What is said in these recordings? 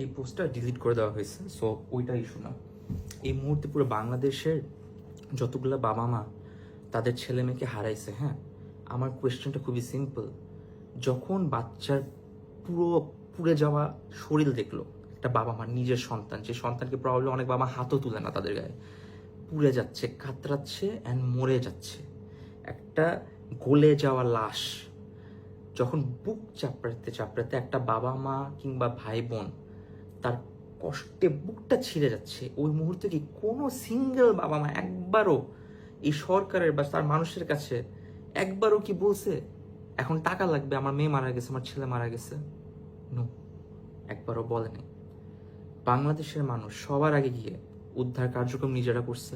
এই পোস্টটা ডিলিট করে দেওয়া হয়েছে সো ওইটা ইস্যু না। এই মুহূর্তে পুরো বাংলাদেশের যতগুলো বাবা মা তাদের ছেলে মেয়েকে হারাইছে হ্যাঁ আমার কোয়েশ্চেনটা খুবই সিম্পল যখন বাচ্চার পুরো পুড়ে যাওয়া শরীর দেখল, একটা বাবা মা নিজের সন্তান, যে সন্তানকে প্রবলেম অনেক বাবা হাতও তুলে না তাদের গায়ে। পুড়ে যাচ্ছে, কাতরাচ্ছে অ্যান্ড মরে যাচ্ছে। একটা গলে যাওয়া লাশ, যখন বুক চাপড়াতে চাপড়াতে একটা বাবা মা কিংবা ভাই বোন তার কষ্টে বুকটা ছিঁড়ে যাচ্ছে। ওই মুহূর্তে কি কোনো সিঙ্গেল বাবা মা একবারও এই সরকারের বা তার মানুষের কাছে একবারও কি বলছে, এখন টাকা লাগবে, আমার মেয়ে মারা গেছে, আমার ছেলে মারা গেছে নো একবারও বলেনি। বাংলাদেশের মানুষ সবার আগে গিয়ে উদ্ধার কার্যক্রম নিজেরা করছে।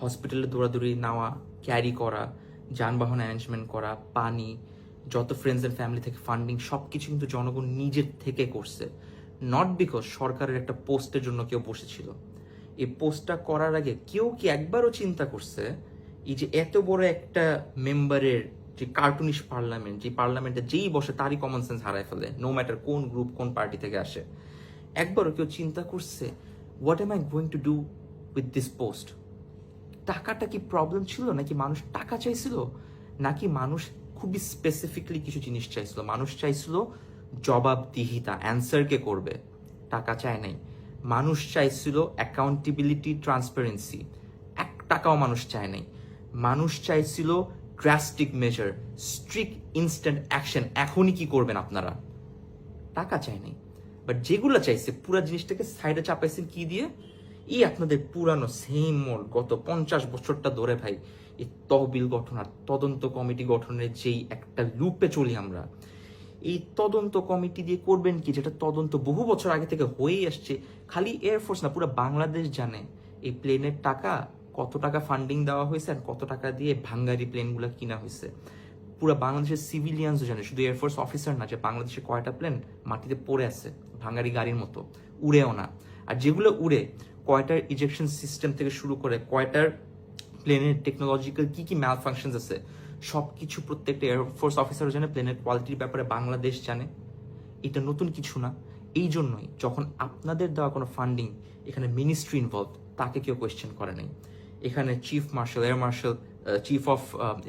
হসপিটালে দৌড়াদৌড়ি নেওয়া, ক্যারি করা, যানবাহন অ্যারেঞ্জমেন্ট করা, পানি, যত ফ্রেন্ডস অ্যান্ড ফ্যামিলি থেকে ফান্ডিং সব কিছু কিন্তু জনগণ নিজের থেকে করছে। নট বিকজ সরকারের একটা পোস্টের জন্য কেউ বসেছিল। এই পোস্টটা করার আগে কেউ কি একবারও চিন্তা করছে এই যে এত বড় একটা মেম্বারের যে কার্টুনিশ পার্লামেন্ট যে পার্লামেন্টে যেই বসে তারই কমন সেন্স হারায় ফেলে নো ম্যাটার কোন গ্রুপ কোন পার্টি থেকে আসে। একবারও কেউ চিন্তা করছে what am I going to do with this post টাকাটা কি প্রবলেম ছিল নাকি মানুষ টাকা চাইছিল? নাকি মানুষ খুবই স্পেসিফিকলি কিছু জিনিস চাইছিল? মানুষ চাইছিল জবাবদিহিতা অ্যান্সারকে করবে? টাকা চায় নাই। মানুষ চাইছিল অ্যাকাউন্টেবিলিটি ট্রান্সপারেন্সি এক টাকাও মানুষ চায় নাই। মানুষ চাইছিল drastic measure strict instant action এখনই কি করবেন আপনারা? টাকা চায় নাই। বাট যেগুলো চাইছে, পুরো জিনিসটাকে সাইডে চাপাইছেন কি দিয়ে? এই আপনাদের পুরানো সেম মোড গত পঞ্চাশ বছরটা ধরে ভাই, এই তহবিল গঠন আর তদন্ত কমিটি গঠনের যেই একটা লুপে চলি আমরা। এই তদন্ত কমিটি দিয়ে করবেন কি? যেটা তদন্ত বহু বছর আগে থেকে হয়েই আসছে। খালি এয়ারফোর্স না, পুরো বাংলাদেশ জানে এই প্লেনের টাকা, কত টাকা ফান্ডিং দেওয়া হয়েছে আর কত টাকা দিয়ে ভাঙ্গারি প্লেনগুলো কিনা হয়েছে। পুরো বাংলাদেশের সিভিলিয়ানসও জানে, শুধু এয়ারফোর্স অফিসার না, যে বাংলাদেশে কয়টা প্লেন মাটিতে পড়ে আছে, ভাঙ্গারি গাড়ির মতো, উড়েও না। আর যেগুলো উড়ে, কয়টার ইজেকশন সিস্টেম থেকে শুরু করে, কয়টার প্লেনের টেকনোলজিক্যাল কি কি ম্যাল ফাংশনস আছে সব কিছু প্রত্যেকটা এয়ারফোর্স অফিসার জানে প্লেনের কোয়ালিটির ব্যাপারে বাংলাদেশ জানে। এটা নতুন কিছু না। এই জন্যই যখন আপনাদের দেওয়া কোনো ফান্ডিং এখানে মিনিস্ট্রি ইনভলভ তাকে কেউ কোয়েশ্চেন করে নাই। এখানে chief marshal air marshal chief of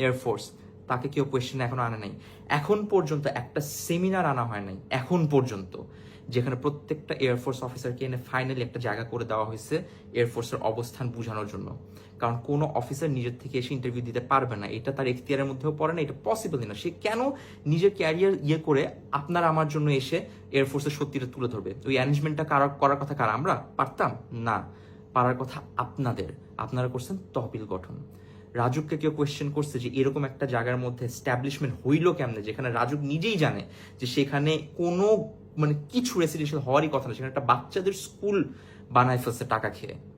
air force তাকে কেউ কোয়েশ্চেন এখনও আনে নাই। এখন পর্যন্ত একটা সেমিনার আনা হয় নাই, এখন পর্যন্ত, যেখানে প্রত্যেকটা এয়ারফোর্স অফিসারকে এনে ফাইনালি একটা জায়গা করে দেওয়া হয়েছে এয়ারফোর্সের অবস্থান বোঝানোর জন্য। কারণ কোনো অফিসার নিজের থেকে এসে ইন্টারভিউ দিতে পারবে না। এটা তার এখতিয়ারের মধ্যেও পড়ে না, এটা পসিবলই না। সে কেন নিজের ক্যারিয়ার ইয়ে করে আপনার আমার জন্য এসে এয়ারফোর্সের সত্যিটা তুলে ধরবে? ওই অ্যারেঞ্জমেন্টটা কারা করার কথা কারা? আমরা? পারতাম? না। পারার কথা আপনাদের। আপনারা করছেন তহবিল গঠন। রাজুককে কেউ কোয়েশ্চেন করছে যে এরকম একটা জায়গার মধ্যে এস্টাবলিশমেন্ট হইল কেমনে? যেখানে রাজুক নিজেই জানে যে সেখানে কোনো মানে কিছু রেসিডেন্সিয়াল হওয়ারই কথা না। সেখানে একটা বাচ্চাদের স্কুল বানায় ফেলছে টাকা খেয়ে।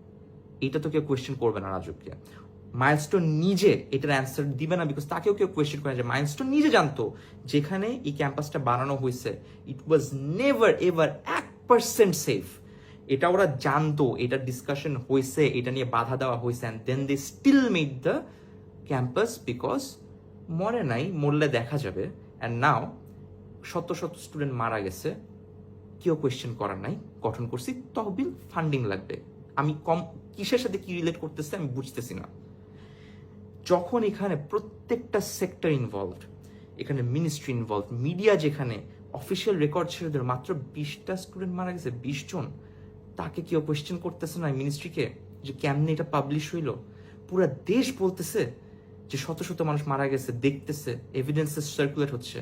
এটা তো কেউ কোয়েশ্চেন করবে না রাজুককে। মাইলস্টোন নিজে এটার অ্যান্সার দিবে না বিকজ তাকেও কেউ কোয়েশ্চেন করে যে মাইলস্টোন নিজে জানতো যেখানে এই ক্যাম্পাসটা বানানো হয়েছে। ইট ওয়াজ নেভার এভার এক পার্সেন্ট সেফ এটা ওরা জানতো, এটা ডিসকাশন হয়েছে, এটা নিয়ে বাধা দেওয়া হয়েছে and then they still made the campus because মরে নাই, মরলে দেখা যাবে। অ্যান্ড নাও শত শত স্টুডেন্ট মারা গেছে। কেউ কোয়েশ্চেন করার নাই, গঠন করছি, তহবিল ফান্ডিং লাগবে। আমি কম, কিসের সাথে কি রিলেট করতেছে আমি বুঝতেছি না। যখন এখানে প্রত্যেকটা সেক্টর ইনভলভড এখানে মিনিস্ট্রি ইনভলভ মিডিয়া যেখানে অফিসিয়াল রেকর্ড ছেড়ে দেবে মাত্র বিশটা স্টুডেন্ট মারা গেছে, বিশ জন, তাকে কেউ কোয়েশ্চেন করতেছে না মিনিস্ট্রিকে যে কেমনে এটা পাবলিশ হইল? পুরো দেশ বলতেছে যে শত শত মানুষ মারা গেছে, দেখতেছে এভিডেন্সেস সার্কুলেট হচ্ছে।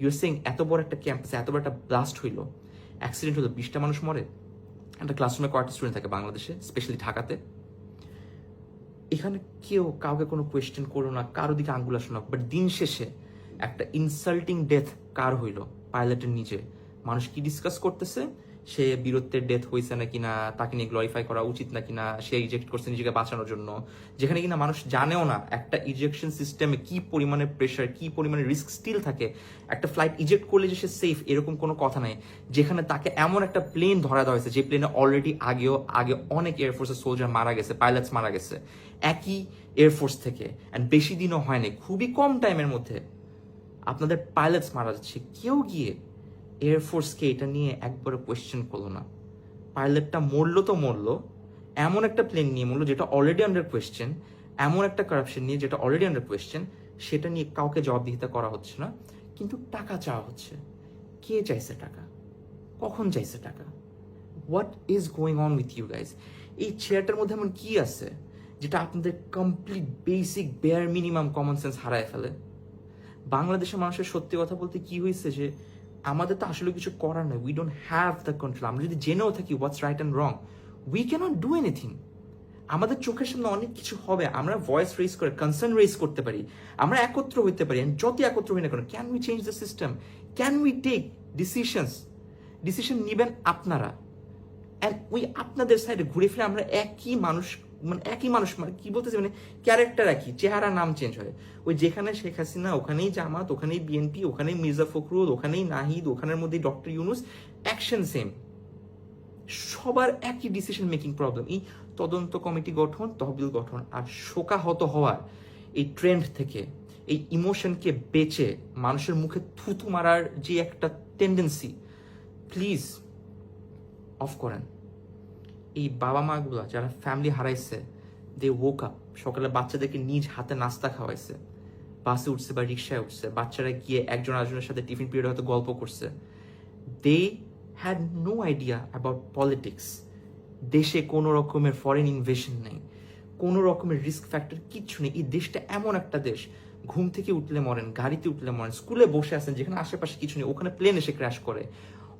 ইউর সিং এত বড় একটা ক্যাম্পাসে এত বড় একটা ব্লাস্ট হইল। অ্যাক্সিডেন্ট হলো বিশটা মানুষ মরে। একটা ক্লাসরুমে কয়েকটা স্টুডেন্ট থাকে বাংলাদেশে স্পেশালি ঢাকাতে। এখানে কেউ কাউকে কোনো কোয়েশ্চেন করো না, কারও দিকে আঙ্গুল আসো না বাট দিন শেষে একটা ইনসাল্টিং ডেথ কার হইল? পাইলটের নিচে। মানুষ কি ডিসকাস করতেছে? সে বীরত্বের ডেথ হয়েছে নাকি না, তাকে নিয়ে গ্লোরিফাই করা উচিত নাকি না, সে ইজেক্ট করছে নিজেকে বাঁচানোর জন্য। যেখানে কিনা মানুষ জানেও না একটা ইজেকশন সিস্টেমে কি পরিমাণে প্রেশার কি পরিমাণে রিস্ক স্টিল থাকে। একটা ফ্লাইট ইজেক্ট করলে যে সে সেফ এরকম কোনো কথা নাই। যেখানে তাকে এমন একটা প্লেন ধরা দেওয়া হয়েছে, যে প্লেনে অলরেডি আগেও, আগে অনেক এয়ারফোর্সের সোলজার মারা গেছে পাইলটস মারা গেছে। একই এয়ারফোর্স থেকে। অ্যান্ড বেশি দিনও হয়নি খুবই কম টাইমের মধ্যে আপনাদের পাইলটস মারা যাচ্ছে। কেউ গিয়ে এয়ারফোর্সকে এটা নিয়ে একবারে কোয়েশ্চেন করল না। পাইলটটা মরলো তো মরলো, এমন একটা প্লেন নিয়ে মরলো যেটা অলরেডি আন্ডার কোয়েশ্চেন এমন একটা কারাপশন নিয়ে যেটা অলরেডি আন্ডার কোয়েশ্চেন সেটা নিয়ে কাউকে জবাবদিহিতা করা হচ্ছে না, কিন্তু টাকা চাওয়া হচ্ছে। কে চাইছে টাকা? কখন চাইছে টাকা? What is going on with you guys এই চেয়ারটার মধ্যে এমন কি আছে যেটা আপনাদের complete basic bare minimum common sense হারায় ফেলে? বাংলাদেশের মানুষের সত্যি কথা বলতে কি হয়েছে যে আমাদের তো আসলে কিছু করার নয় we don't have the control আমরা যদি জেনেও থাকি what's right and wrong we can't do anything আমাদের চোখের সামনে অনেক কিছু হবে, আমরা ভয়েস রেজ করে কনসার্ন রেজ করতে পারি, আমরা একত্র হইতে পারি, and যত একত্র হই না কেন can we change the system can we take decisions decision নেবেন আপনারা। অ্যান্ড ওই আপনাদের সাইডে ঘুরে ফিরে আমরা একই মানুষ মানে একই মানুষ মানে কি বলতেছে মানে ক্যারেক্টার একই চেহারা নাম চেঞ্জ হয়। ওই যেখানে শেখ হাসিনা, ওখানেই জামাত, ওখানেই বিএনপি ওখানেই মির্জা ফখরুল, ওখানেই নাহিদ, ওখানের মধ্যে ডক্টর ইউনুস অ্যাকশন সেম সবার একই ডিসিশন মেকিং প্রবলেম এই তদন্ত কমিটি গঠন, তহবিল গঠন, আর শোকাহত হওয়ার এই ট্রেন্ড থেকে, এই ইমোশনকে বেচে মানুষের মুখে থুতু মারার যে একটা টেন্ডেন্সি প্লিজ অফ করেন। এই বাবা মাগুলা যারা ফ্যামিলি হারাইছে দে ওক আপ সকালে বাচ্চাদেরকে নিজ হাতে নাস্তা খাওয়াইছে। বাসে উঠছে বা রিক্সায় উঠছে। বাচ্চারা গিয়ে একজন আরেকজনের সাথে টিফিন পিরিয়ড হয়তো গল্প করছে। They had no idea about politics দেশে কোনো রকমের ফরেন ইনভেশন নেই। কোনো রকমের রিস্ক ফ্যাক্টর কিচ্ছু নেই। এই দেশটা এমন একটা দেশ। ঘুম থেকে উঠলে মরেন, গাড়িতে উঠলে মরেন, স্কুলে বসে আছেন যেখানে আশেপাশে কিছু নেই, ওখানে প্লেন এসে ক্র্যাশ করে।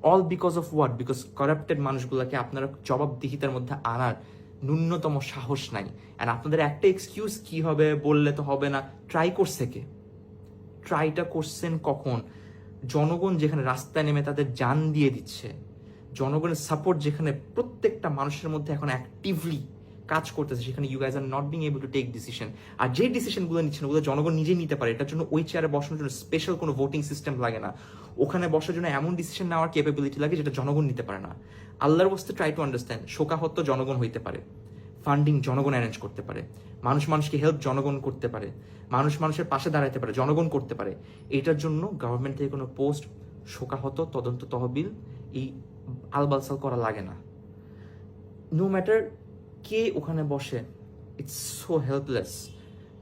All because of what because corrupted মানুষগুলোকে আপনারা জবাবদিহিতার মধ্যে আনার ন্যূনতম সাহস নাই। অ্যান্ড আপনাদের একটা এক্সকিউজ কি হবে, বললে তো হবে না। ট্রাই করছে কে? ট্রাইটা করছেন কখন? জনগণ যেখানে রাস্তায় নেমে তাদের জান দিয়ে দিচ্ছে। জনগণের সাপোর্ট যেখানে প্রত্যেকটা মানুষের মধ্যে এখন অ্যাক্টিভলি কাজ করতেছে, সেখানে you guys are not being able to take decision আর যে ডিসিশনগুলো নিচ্ছেন ওগুলো জনগণ নিজেই নিতে পারে। এটার জন্য ওই চেয়ারে বসানোর জন্য স্পেশাল কোনো ভোটিং সিস্টেম লাগে না। ওখানে বসার জন্য এমন ডিসিশন নেওয়ার ক্যাপাবিলিটি লাগে যেটা জনগণ নিতে পারে না। আল্লাহর বস্তে ট্রাই টু আন্ডারস্ট্যান্ড শোকাহত জনগণ হইতে পারে। ফান্ডিং জনগণ অ্যারেঞ্জ করতে পারে। মানুষ মানুষকে হেল্প জনগণ করতে পারে। মানুষ মানুষের পাশে দাঁড়াতে পারে, জনগণ করতে পারে। এটার জন্য গভর্নমেন্ট থেকে কোনো পোস্ট শোকাহত তদন্ত তহবিল এই আলবালসাল করা লাগে না। নো ম্যাটার কে ওখানে বসে it's so helpless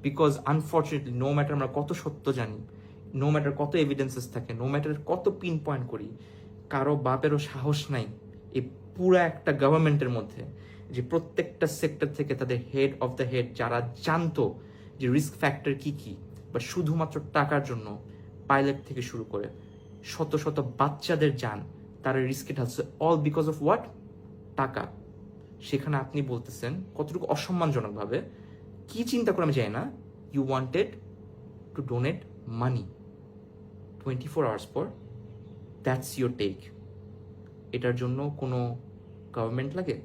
because unfortunately no matter আমরা কত সত্য জানি নো ম্যাটার কত এভিডেন্সেস থাকে নো ম্যাটার কত পিন পয়েন্ট করি, কারও বাপেরও সাহস নাই এই পুরা একটা গভর্নমেন্টের মধ্যে যে প্রত্যেকটা সেক্টর থেকে তাদের হেড অফ দ্য হেড যারা জানতো যে রিস্ক ফ্যাক্টর কি কি, বা শুধুমাত্র টাকার জন্য পাইলট থেকে শুরু করে শত শত বাচ্চাদের যান, তারা রিস্কে ঢালছে অল বিকজ অফ হোয়াট টাকা। সেখানে আপনি বলতেছেন কতটুকু অসম্মানজনকভাবে, কি চিন্তা করে আমি যাই না you wanted to donate money twenty four hours পর দ্যাটস ইউর টেক এটার জন্য কোনো গভর্নমেন্ট লাগে?